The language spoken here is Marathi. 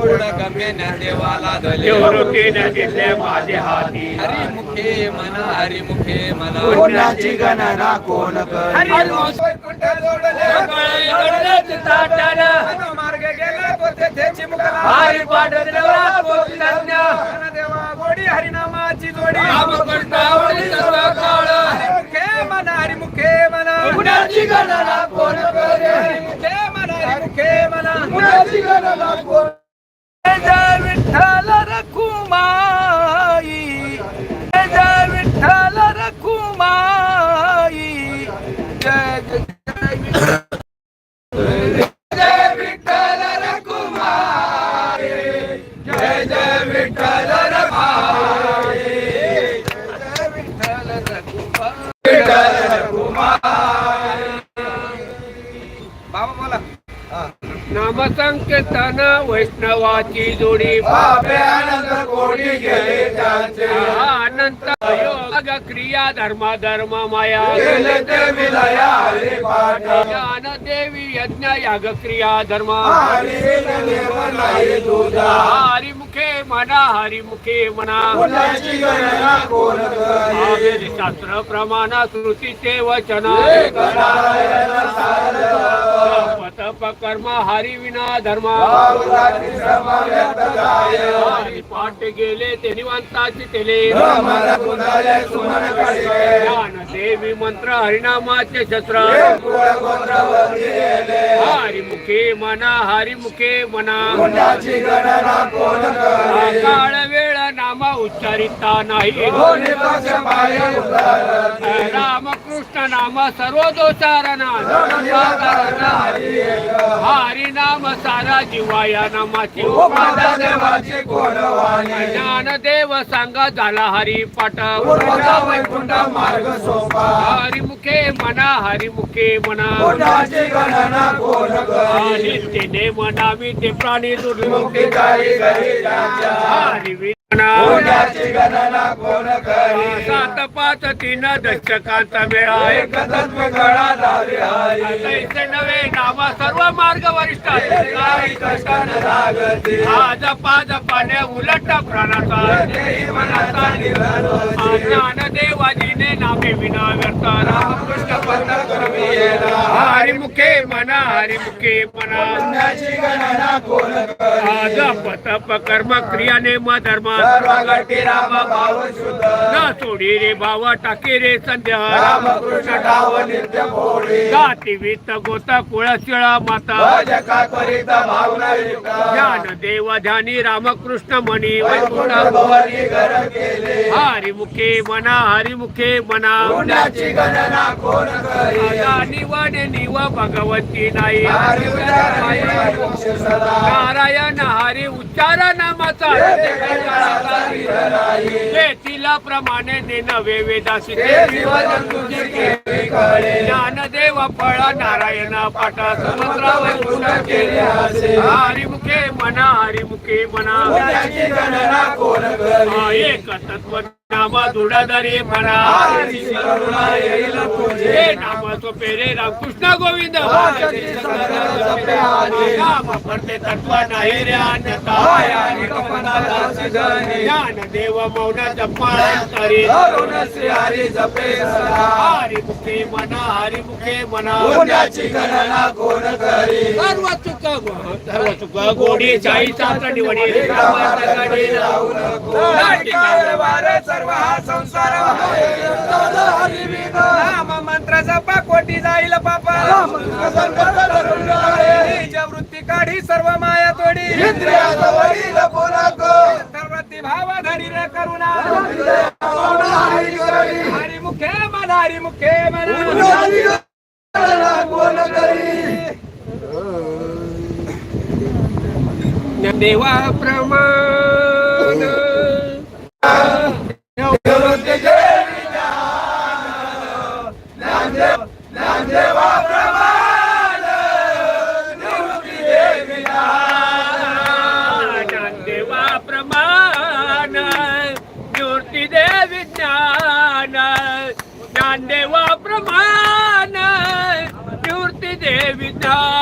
गुण गम्य देवाला धले माझे हाती हरिमुखे मना हरिमुखे मना पुण्याची गणना कोण करी वैकुंठ जोडले मार्ग गेला तो तेथेची मुकला हरी पाठ पोती तज्ञ. देवा गोडी हरिनामाची जोडी काळ. हरिमुखे मना हरिमुखे मना पुण्याची गणना कोण करे हरिमुखे मना हरिमुखे मना पुण्याची गणना कोण नामसंकीर्तन वैष्णवाची जोडी. आनंद कोणी गेले त्यांचे. अनंत योग क्रिया धर्म धर्म माया. गेले ते विलया हरी पाठ. ज्ञान देवी यज्ञ याग क्रिया धर्म. हरी नाही हरिमुखे मना हरिमुखे करी शास्त्र प्रमाण श्रुतीचे वचन। कर्म हरी विना धर्म. पाठ गेले ते निवांताची तेले ज्ञान देवी मंत्र हरिनामाचे शस्त्र. हरिमुखे मना हरिमुखे मना. काळ वेळ नाम उच्चारिता नाही. नाम सर्व दोषारणा हरी नाम सारा जीवा या नामाची वाणी ज्ञानदेव सांगा झाला हरी पाठ. मार्ग सोपा. हरिमुखे मना हरिमुखे मना. नित्यने मनावी ते प्राणी दुर्मुखी हरी विना कोण करी? सात तीन दशकांचा मेळा एक कळा नवे नाम सर्व मार्ग वरिष्ठ काही कष्ट न उलट प्राणाचा मनाचा निघालो ज्ञान देवाजीने नामे विना व्यर्थ रामकृष्ण पंत मना। हरिमुखे मना कर्म क्रिया नेम धर्म। न सोडी रे भाव टाके रे संध्या। जाती वित्त गोत कुळ शिळा माता। ज्ञान देव ध्यानी रामकृष्ण मणी हरिमुखे मना हरिमुखे मना। पुण्याची गणना निव नाही सदा. नारायण हरी उच्चार नामाचा तिला प्रमाणे नवे वेदासी ते जीवन तुझे केले कळे. ज्ञानदेव फळ नारायण पाठ समुद्रा वैकुंठ केले असे. हरिमुखे मना हरिमुखे करी एक तत्व नाम दुडाधारी म्हणा. नाम रामकृष्ण गोविंद. वाचती तत्व नाही रे अन्यथा. ज्ञान देव मौन जपाळी हरी हरी जपे सदा हरिमुखे मना हरिमुखे मना पुण्याची गणना कोण करी सर्व चुक सर्व चुक गोडी चाई निवडी कामात नको वारे सर्व हा संसार नाम मंत्र जपा कोटी जाईल पापा. निज वृत्ती काढी सर्व माया तोडी. सर्वती भाव धरी रे करुणा. हरी मुखे मना हरी मुखे मना. देवा प्रमाण. ज्ञान देवा प्रमाण मूर्ती देवी ज्ञान